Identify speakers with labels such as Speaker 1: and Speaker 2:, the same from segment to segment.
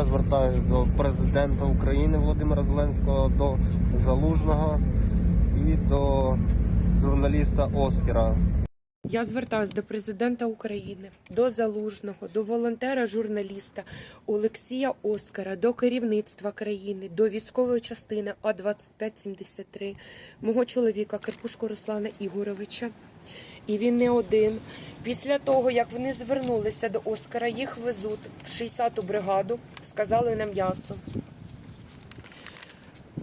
Speaker 1: Я звертаюся до президента України Володимира Зеленського, до Залужного і до журналіста Оскара.
Speaker 2: Я звертаюся до президента України, до залужного, до волонтера журналіста Олексія Оскара, до керівництва країни, до військової частини А 2573 мого чоловіка Карпушко Руслана Ігоровича. І він не один. Після того, як вони звернулися до Оскара, їх везуть в 60-ту бригаду, сказали на м'ясо.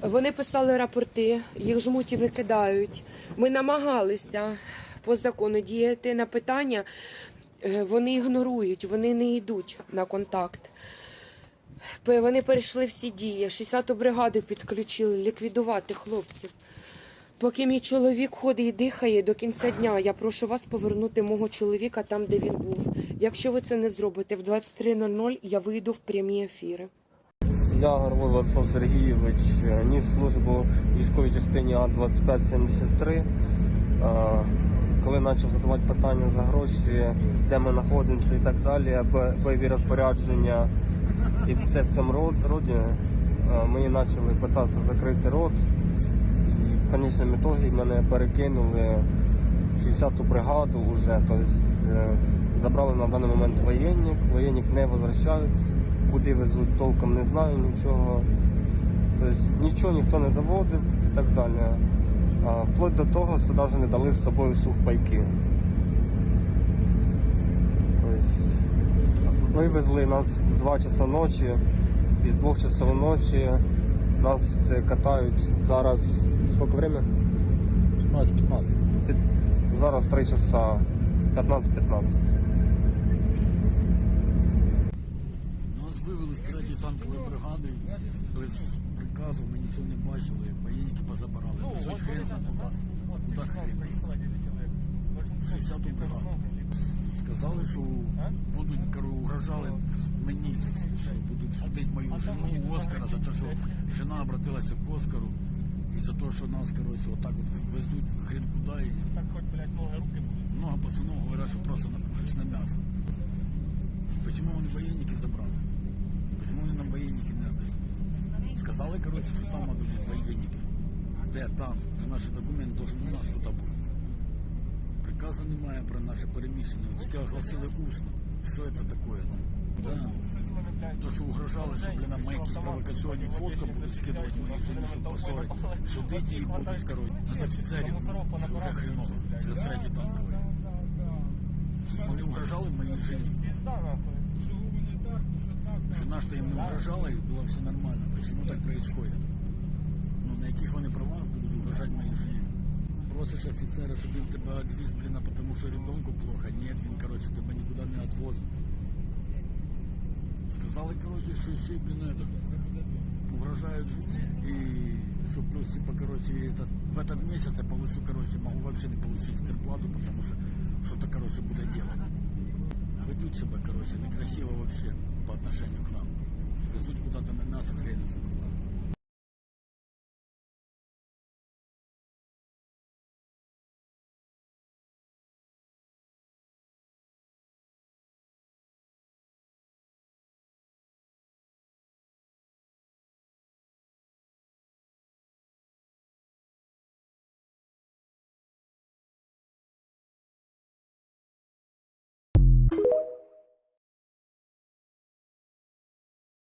Speaker 2: Вони писали рапорти, їх жмуть і викидають. Ми намагалися по закону діяти на питання. е, Вони ігнорують, вони не йдуть на контакт. Вони перейшли всі дії. 60-ту бригаду підключили ліквідувати хлопців. Поки мій чоловік ходить і дихає до кінця дня, я прошу вас повернути мого чоловіка там, де він був. Якщо ви це не зробите, в 23.00 я вийду в прямі ефіри.
Speaker 1: Я Горлов Владислав Сергійович ніс службу військовій частині А2573. Е, Коли почав задавати питання за гроші, де ми знаходимося і так далі, бо- бойові розпорядження і все в цьому роді, мені почали питатися закрити рот. В конечному ітогі мене перекинули в 60-ту бригаду вже. Тобто е, забрали на даний момент воєнник, воєнник не возвращають, куди везуть, толком не знаю нічого. Тобто нічого ніхто не доводив і так далі. А, вплоть до того, що навіть не дали з собою сухпайки. Тобто вивезли нас в 2 часа ночі, і з 2 часов ночі нас е, катають зараз. Скільки время?
Speaker 3: 15-15.
Speaker 1: Зараз 3 часа 15-15.
Speaker 3: Нас вивели з третьої танкової бригади без приказу, ми нічого не бачили, воєнники позабирали. Везуть хрен знає куди. Куди хрен? 60-ту бригаду. Сказали, що будуть, кору, угрожали мені, що будуть судити мою жену Оскара за те, що жена обратилася к Оскару. І за те, що нас, коротше, так вот везуть хрен куда І
Speaker 4: Так хоть, блядь, много руки будут.
Speaker 3: много пацанов говорят, що просто на на мясо. Почему вони воєнники забрали? Почему вони нам воєнники не отдають? Сказали, коротше, що там будуть воєнники. Де там? Де наші документи должны у нас тут бути. Приказу немає про наше переміщення. Тільки оголосили усно. Що це таке? Ну, да. То, що угрожали, що, блін, нам якісь провокаційні фотки будуть скидувати мої жені, щоб позорити. Судити її будуть, коротше, над офіцерів. Це вже хреново. Це з третій танковий. Вони угрожали моїй жені.
Speaker 4: Пизда, нахуй.
Speaker 3: Жена что им не угрожала, и было все нормально. Почему так происходит? Ну, на яких вони правах будуть угрожати моїй жені? Просиш офіцера, щоб він тебе відвіз, блін, а тому що ребенку плохо. Ні, він, коротше, тебе нікуди не відвозить. Сказали, коротше, що ще, блін, это, угрожають жені. І що плюс, типа, коротше, этот, в этот месяц я получу, коротше, могу вообще не получить зарплату, потому что что-то, короче, буде делать. Ведут себя, короче, некрасиво вообще по отношению к нам. Везут куда-то на мясо хрен знает куда.